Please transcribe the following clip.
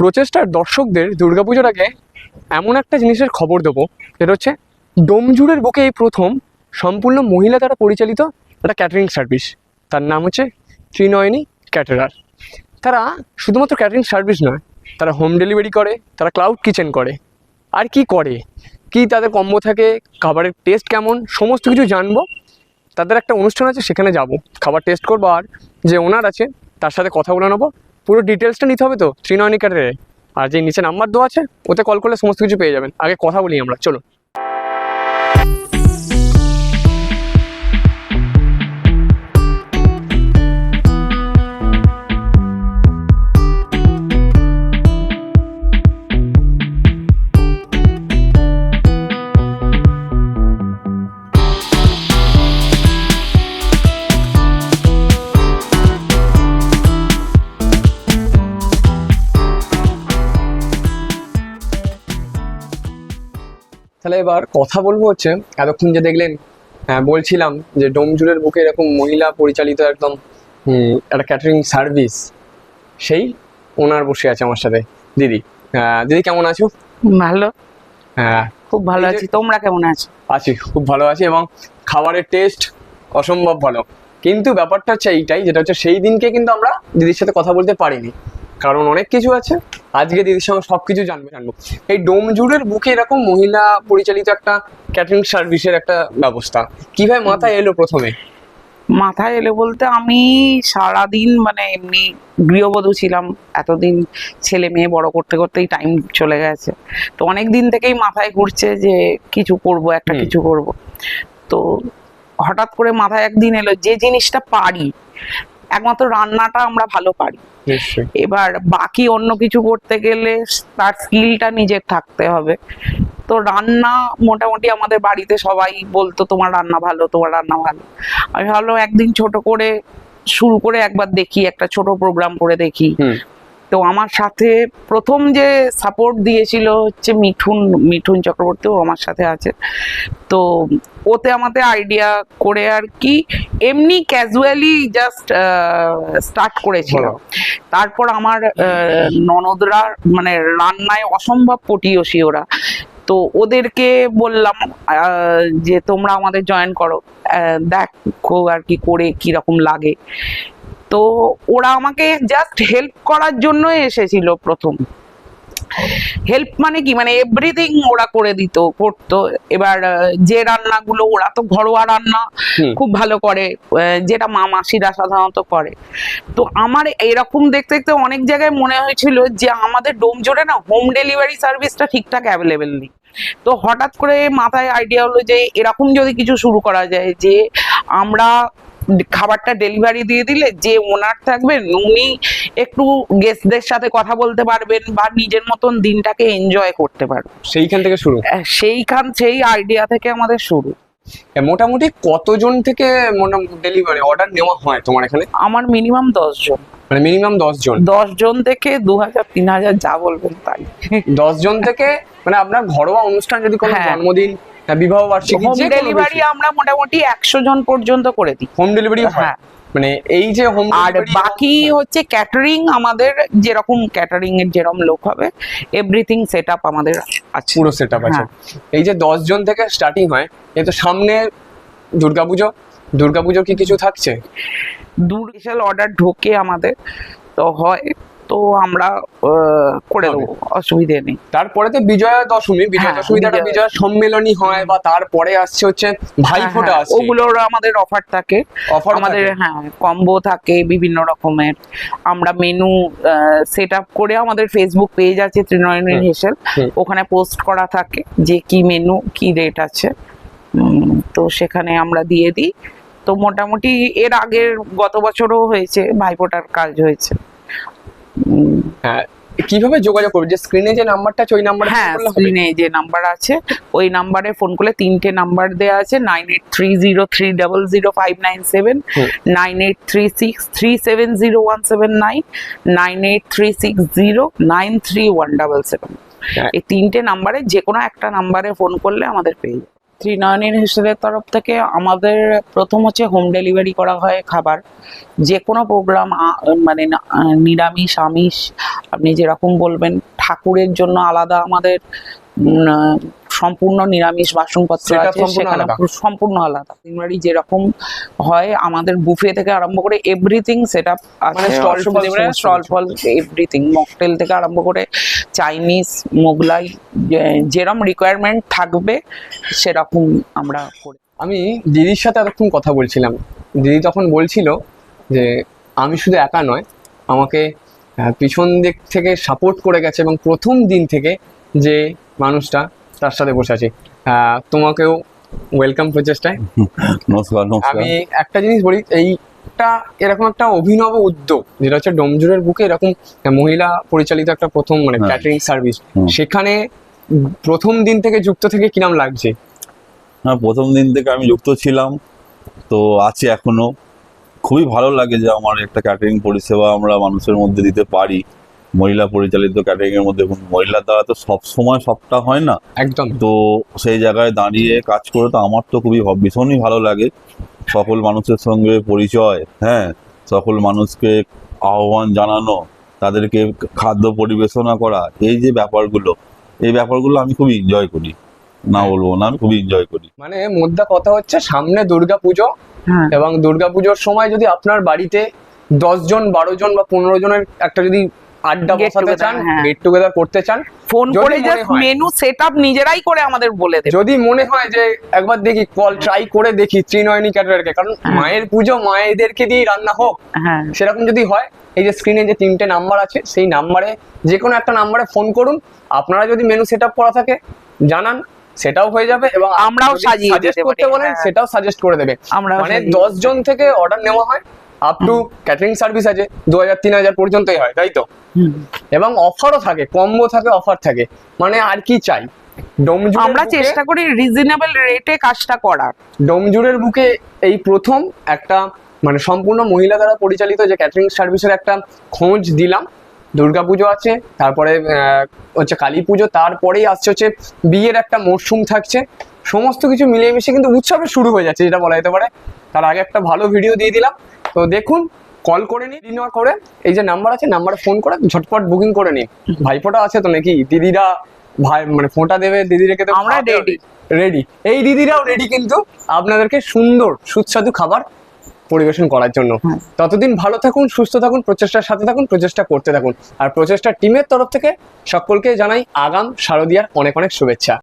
প্রচেষ্টার দর্শকদের দুর্গাপুজোর আগে এমন একটা জিনিসের খবর দেবো যেটা হচ্ছে ডোমজুড়ের বুকে এই প্রথম সম্পূর্ণ মহিলা দ্বারা পরিচালিত একটা ক্যাটারিং সার্ভিস তার নাম হচ্ছে ত্রিনয়নী ক্যাটারার তারা শুধুমাত্র ক্যাটারিং সার্ভিস নয়, তারা হোম ডেলিভারি করে, তারা ক্লাউড কিচেন করে। আর কি করে? কি তাদের কম্বো থাকে? খাবারের টেস্ট কেমন? সমস্ত কিছু জানব। তাদের একটা অনুষ্ঠান আছে, সেখানে যাব। খাবার টেস্ট করব আর যে ওনার আছে, তার সাথে কথা বলে নেব। পুরো ডিটেলসটা নিতে হবে তো? ত্রিনয়নী ক্যাটারে আর যে নিচে নাম্বার দেওয়া আছে, ওতে কল করলে সমস্ত কিছু পেয়ে যাবেন। আগে কথা বলি আমরা চলো তাহলে এবার কথা বলব হচ্ছে এতক্ষণ যে দেখলেন হ্যাঁ, বলছিলাম যে ডোমজুড়ের বুকে এরকম মহিলা পরিচালিত একদম একটা ক্যাটারিং সার্ভিস সেই ওনার বসে আছে আমার সাথে। দিদি দিদি কেমন আছো? ভালো। হ্যাঁ। খুব ভালো আছি। তোমরা কেমন আছো? আছি খুব ভালো আছি এবং খাবারের টেস্ট অসম্ভব ভালো। কিন্তু ব্যাপারটা হচ্ছে এইটাই যেটা হচ্ছে সেই দিনকে কিন্তু আমরা দিদির সাথে কথা বলতে পারিনি। কারণ অনেক কিছু আছে। আজকে দিদির সঙ্গে সব কিছু জানবে জানব। এই ডোমজুড়ের বুকে এরকম মহিলা পরিচালিত একটা ক্যাটারিং সার্ভিসের একটা ব্যবস্থা। কীভাবে মাথায় এলো প্রথমে? মাথায় এলে বলতে আমি সারাদিন মানে এমনি গৃহবধূ ছিলাম। এতদিন ছেলে মেয়ে বড় করতে করতেই টাইম চলে গেছে। তো অনেক দিন থেকেই মাথায় ঘুরছে যে কিছু করব একটা কিছু করব। তো হঠাৎ করে মাথায় একদিন এলো যে জিনিসটা পারি একমাত্র রান্নাটা আমরা ভালো পারি। এবার বাকি অন্য কিছু করতে গেলে তার স্কিলটা নিজের থাকতে হবে। তো রান্না মোটামুটি আমাদের বাড়িতে সবাই বলতো তোমার রান্না ভালো তোমার রান্না ভালো। আমি ভাবলাম একদিন ছোট করে শুরু করে একবার দেখি একটা ছোট প্রোগ্রাম করে দেখি। তো আমার সাথে প্রথম যে সাপোর্ট দিয়েছিল হচ্ছে মিঠুন মিঠুন চক্রবর্তীও আমার সাথে আছে। তো ওতে আমাদের আইডিয়া করে আর কি এমনি ক্যাজুয়ালি জাস্ট স্টার্ট করেছিলাম তারপর আমার ননদরা মানে রান্নায় অসম্ভব পটিয়সী ওরা। তো ওদেরকে বললাম যে তোমরা আমাদের জয়েন করো। দেখো আর কি করে কীরকম লাগে। তো ওরা আমাকে জাস্ট হেল্প করার জন্যই এসেছিল প্রথম। হেল্প মানে কি? মানে এভরিথিং ওরা করে দিত করতো। এবার যে রান্নাগুলো ওরা তো ঘরোয়া রান্না খুব ভালো করে যেটা মা মাসিরা সাধারণত করে। তো আমার এরকম দেখতে দেখতে অনেক জায়গায় মনে হয়েছিল যে আমাদের ডোমজোরে না হোম ডেলিভারি সার্ভিসটা ঠিকঠাক অ্যাভেলেবেল নেই। তো হঠাৎ করে মাথায় আইডিয়া হলো যে এরকম যদি কিছু শুরু করা যায় যে আমরা খাবারটা ডেলিভারি দিয়ে দিলে যে ওনার থাকবেন উনি একটু গেস্টদের সাথে কথা বলতে পারবেন বা নিজের মতন দিনটাকে এনজয় করতে পারবেন। সেইখান থেকে শুরু? সেইখান সেই আইডিয়া থেকে আমাদের শুরু। মোটামুটি কতজন থেকে ডেলিভারি অর্ডার নেওয়া হয় তোমার এখানে? আমার মিনিমাম দশ জন মানে মিনিমাম দশ জন দশ জন থেকে দু হাজার তিন হাজার যা বলবেন তাই। দশ জন থেকে মানে আপনার ঘরোয়া অনুষ্ঠান যদি কোনো হ্যাঁ। জন্মদিন বিবাহ বার্ষিকী হোম ডেলিভারি আমরা মোটামুটি একশো জন পর্যন্ত করে দিই। হোম ডেলিভারি হ্যাঁ? মানে এই যে হোম আর বাকি হচ্ছে ক্যাটারিং আমাদের যেরকম ক্যাটারিং এর যেরকম লোক হবে এভরিথিং সেট আপ আমাদের আছে। পুরো সেট আপ আছে। হ্যাঁ। এই যে দশ জন থেকে স্টার্টিং হয় এই তো সামনে দুর্গাপুজো দুর্গাপুজোর কি কিছু থাকছে? দূর স্পেশাল অর্ডার ঢোকে আমাদের তো হয়। তো আমরা করে দেবো অসুবিধে নেই। তারপরে তো বিজয়া দশমী বিজয়া হ্যাঁ, দশমীতে বিজয়া- সম্মেলনী হয় বা তারপরে আসছে হচ্ছে ভাইফোঁটা হ্যাঁ, আসছে। ওগুলোর আমাদের অফার থাকে। অফার আমাদের হ্যাঁ কম্বো থাকে বিভিন্ন রকমের। আমরা মেনু সেট আপ করে আমাদের ফেসবুক পেজ আছে ত্রিনয়নী হুম। হেসেল। ওখানে পোস্ট করা থাকে যে কি মেনু কি রেট আছে। তো সেখানে আমরা দিয়ে দিই। তো মোটামুটি এর আগের গত বছরও হয়েছে ভাইফোঁটার কাজ হয়েছে। হ্যাঁ কীভাবে যোগাযোগ করবে যে স্ক্রিনে যে নাম্বারটা আছে ওই নাম্বারে হ্যাঁ স্ক্রিনে যে নাম্বার আছে ওই নাম্বারে ফোন করলে তিনটে নাম্বার দেওয়া আছে nine eight three zero three double zero five nine seven nine eight three six three seven zero one seven nine nine eight three six zero nine three one double seven. এই তিনটে নাম্বারে যে কোনো একটা নাম্বারে phone করলে আমাদের পেয়ে যাবে। ত্রিনয়নীর হিসেবে তরফ থেকে আমাদের প্রথম হচ্ছে হোম ডেলিভারি করা হয় খাবার। যে কোনো প্রোগ্রাম মানে নিরামিষ, আমিষ, আপনি যেরকম বলবেন, ঠাকুরের জন্য আলাদা আমাদের সম্পূর্ণ নিরামিষ বাসনপত্র আছে সেখানে সম্পূর্ণ আলাদা। তিনবারই যেরকম হয় আমাদের বুফে থেকে আরম্ভ করে এভরিথিং সেট আপ আছে স্টল ফল এভরিথিং মকটেল থেকে আরম্ভ করে চাইনিজ মোগলাই যে- যেরম রিকোয়ারমেন্ট থাকবে সেরকম আমরা করি আমি দিদির সাথে এতক্ষণ কথা বলছিলাম। দিদি তখন বলছিল যে আমি শুধু একা নয় আমাকে পিছন দিক থেকে সাপোর্ট করে গেছে এবং প্রথম দিন থেকে যে মানুষটা তার সাথে বসে আছি। তোমাকেও ওয়েলকাম প্রচেষ্টায়। নমস্কার নমস্কার। আমি একটা জিনিস বলি এইটা এরকম একটা অভিনব উদ্যোগ যেটা হচ্ছে ডোমজুরের বুকে এরকম মহিলা পরিচালিত একটা প্রথম মানে। ক্যাটারিং সার্ভিস সেখানে প্রথম দিন থেকে যুক্ত থেকে কিরাম লাগছে? হ্যাঁ প্রথম দিন থেকে আমি যুক্ত ছিলাম তো আছি এখনও। খুবই ভালো লাগে যে আমার একটা ক্যাটারিং পরিষেবা আমরা মানুষের মধ্যে দিতে পারি। মহিলা পরিচালিত ক্যাটারিং এর মধ্যে মহিলার দ্বারা তো সব সময় সবটা হয় না। একদম। তো সেই জায়গায় দাঁড়িয়ে কাজ করে তো আমার তো খুবই ভীষণই ভালো লাগে। সকল মানুষের সঙ্গে পরিচয় হ্যাঁ সকল মানুষকে আহ্বান জানানো তাদেরকে খাদ্য পরিবেশনা করা এই যে ব্যাপারগুলো এই ব্যাপারগুলো আমি খুবই এনজয় করি। না বলব না আমি খুবই এনজয় করি। মানে মোদ্দা কথা হচ্ছে সামনে দুর্গা পুজো হ্যাঁ। এবং দুর্গাপুজোর সময় যদি আপনার বাড়িতে দশ জন বারো জন বা পনেরো জনের একটা যদি আড্ডা বসাতে চান হ্যাঁ। গেট টুগেদার করতে চান ফোন করে জাস্ট মেনু সেট আপ নিজেরাই করে আমাদের বলে দেবে যদি মনে হয় যে একবার দেখি কল ট্রাই করে দেখি ত্রিনয়নী ক্যাটারারকে কারণ হ্যাঁ। মায়ের পুজো মায়েদেরকে দিয়ে রান্না হোক হ্যাঁ সেরকম যদি হয় এই যে স্ক্রিনে যে তিনটে নাম্বার আছে সেই নাম্বারে যে কোনো একটা নাম্বারে ফোন করুন আপনারা যদি মেনু সেট আপ করা থাকে জানান সেটাও হয়ে যাবে এবং আমরাও সাজেস্ট করতে বলেন হ্যাঁ। সেটাও সাজেস্ট করে দেবে মানে দশ জন থেকে অর্ডার নেওয়া হয় আপ টু ক্যাটারিং সার্ভিস আছে দু হাজার তিন হাজার পর্যন্তই হয় তাই তো? এবং অফারও থাকে কম্বো থাকে অফার থাকে। মানে আর কি চাই? আমরা চেষ্টা করি রিজনেবল রেটে কাজটা করার। ডোমজুড়ের বুকে এই প্রথম একটা মানে সম্পূর্ণ মহিলা দ্বারা পরিচালিত যে ক্যাটারিং সার্ভিসের একটা খোঁজ দিলাম। দুর্গাপুজো আছে তারপরে হচ্ছে কালী পুজো তারপরেই আসছে হচ্ছে বিয়ের একটা মরশুম থাকছে। সমস্ত কিছু মিলিয়ে মিশিয়ে কিন্তু উৎসবের শুরু হয়ে যাচ্ছে যেটা বলা যেতে পারে। তার আগে একটা ভালো ভিডিও দিয়ে দিলাম। তো দেখুন কল করে নিন দিন করে। এই যে নাম্বার আছে নাম্বারে ফোন করে ঝটপট বুকিং করে নিন। ভাইফোঁটা আছে তো নাকি? দিদিরা ভাই মানে ফোঁটা দেবে দিদিরেকে তো আমরা ready। রেডি এই দিদিরাও রেডি কিন্তু আপনাদেরকে সুন্দর সুস্বাদু খাবার পরিবেশন করার জন্য। ততদিন ভালো থাকুন সুস্থ থাকুন প্রচেষ্টার সাথে থাকুন প্রচেষ্টা করতে থাকুন। আর প্রচেষ্টা টিমের তরফ থেকে সকলকে জানাই আগাম শারদিয়ার অনেক অনেক শুভেচ্ছা।